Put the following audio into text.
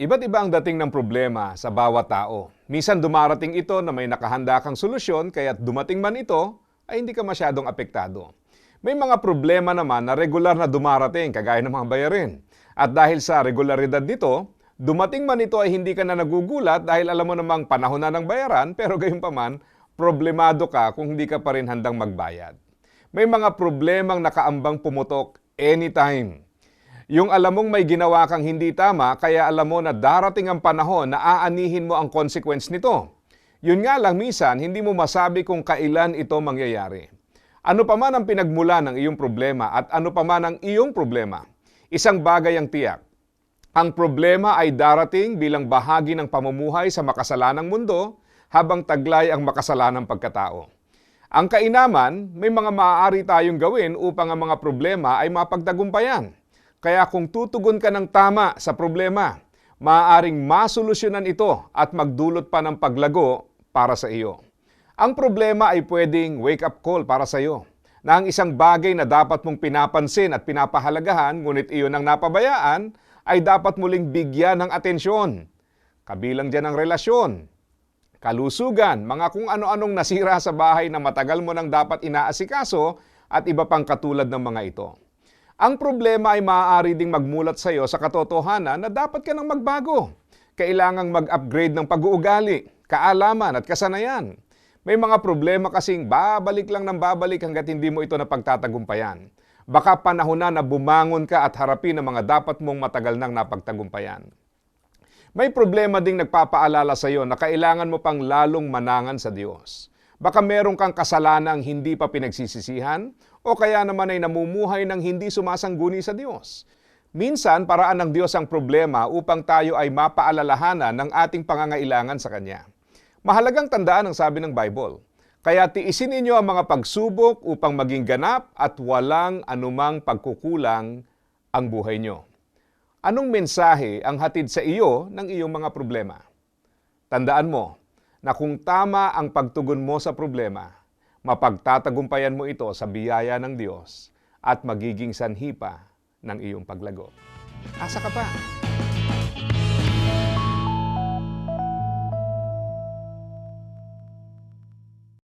Iba't iba ang dating ng problema sa bawat tao. Minsan dumarating ito na may nakahanda kang solusyon, kaya't dumating man ito, ay hindi ka masyadong apektado. May mga problema naman na regular na dumarating, kagaya ng mga bayarin. At dahil sa regularidad nito, dumating man ito ay hindi ka na nagugulat dahil alam mo namang panahon na ng bayaran, pero gayon pa man, problemado ka kung hindi ka pa rin handang magbayad. May mga problemang nakaambang pumutok anytime. Yung alam mong may ginawa kang hindi tama, kaya alam mo na darating ang panahon na aanihin mo ang consequence nito. Yun nga lang minsan, hindi mo masabi kung kailan ito mangyayari. Ano pa man ang pinagmula ng iyong problema at ano pa man ang iyong problema, isang bagay ang tiyak. Ang problema ay darating bilang bahagi ng pamumuhay sa makasalanang mundo habang taglay ang makasalanang pagkatao. Ang kainaman, may mga maaari tayong gawin upang ang mga problema ay mapagtagumpayan. Kaya kung tutugon ka ng tama sa problema, maaaring masolusyonan ito at magdulot pa ng paglago para sa iyo. Ang problema ay pwedeng wake-up call para sa iyo na ang isang bagay na dapat mong pinapansin at pinapahalagahan ngunit iyon ang napabayaan ay dapat muling bigyan ng atensyon. Kabilang dyan ang relasyon, kalusugan, mga kung ano-anong nasira sa bahay na matagal mo nang dapat inaasikaso at iba pang katulad ng mga ito. Ang problema ay maaari ding magmulat sa iyo sa katotohanan na dapat ka nang magbago. Kailangang mag-upgrade ng pag-uugali, kaalaman at kasanayan. May mga problema kasing babalik lang ng babalik hanggat hindi mo ito napagtatagumpayan. Baka panahon na na bumangon ka at harapin ang mga dapat mong matagal nang napagtagumpayan. May problema ding nagpapaalala sa iyo na kailangan mo pang lalong manangan sa Diyos. Baka meron kang kasalanang hindi pa pinagsisisihan o kaya naman ay namumuhay ng hindi sumasangguni sa Diyos. Minsan, paraan ng Diyos ang problema upang tayo ay mapaalalahanan ng ating pangangailangan sa Kanya. Mahalagang tandaan ang sabi ng Bible. Kaya tiisin ninyo ang mga pagsubok upang maging ganap at walang anumang pagkukulang ang buhay nyo. Anong mensahe ang hatid sa iyo ng iyong mga problema? Tandaan mo na kung tama ang pagtugon mo sa problema, mapagtatagumpayan mo ito sa biyaya ng Diyos at magiging sanhi pa ng iyong paglago. Asa ka pa?